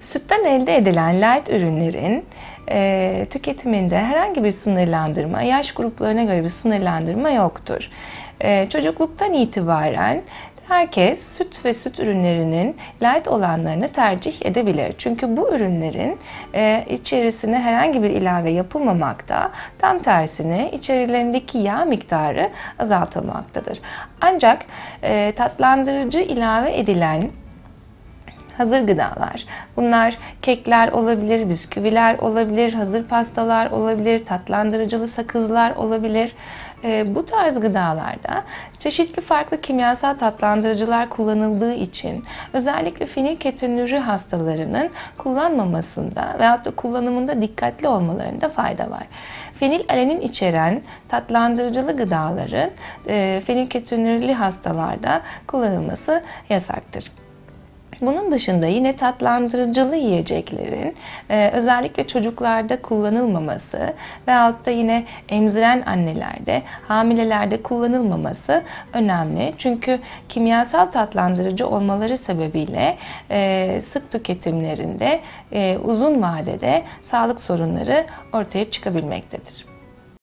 Sütten elde edilen light ürünlerin e, tüketiminde herhangi bir sınırlandırma, yaş gruplarına göre bir sınırlandırma yoktur. E, çocukluktan itibaren herkes süt ve süt ürünlerinin light olanlarını tercih edebilir. Çünkü bu ürünlerin e, içerisine herhangi bir ilave yapılmamakta, tam tersine içerilerindeki yağ miktarı azaltılmaktadır. Ancak e, tatlandırıcı ilave edilen hazır gıdalar. Bunlar kekler olabilir, bisküviler olabilir, hazır pastalar olabilir, tatlandırıcılı sakızlar olabilir. E, bu tarz gıdalarda çeşitli farklı kimyasal tatlandırıcılar kullanıldığı için özellikle fenilketonürü hastalarının kullanmamasında veyahut da kullanımında dikkatli olmalarında fayda var. Fenilalenin içeren tatlandırıcılı gıdaların e, fenilketonürlü hastalarda kullanılması yasaktır. Bunun dışında yine tatlandırıcılı yiyeceklerin e, özellikle çocuklarda kullanılmaması veyahut da yine emziren annelerde, hamilelerde kullanılmaması önemli. Çünkü kimyasal tatlandırıcı olmaları sebebiyle e, sık tüketimlerinde e, uzun vadede sağlık sorunları ortaya çıkabilmektedir.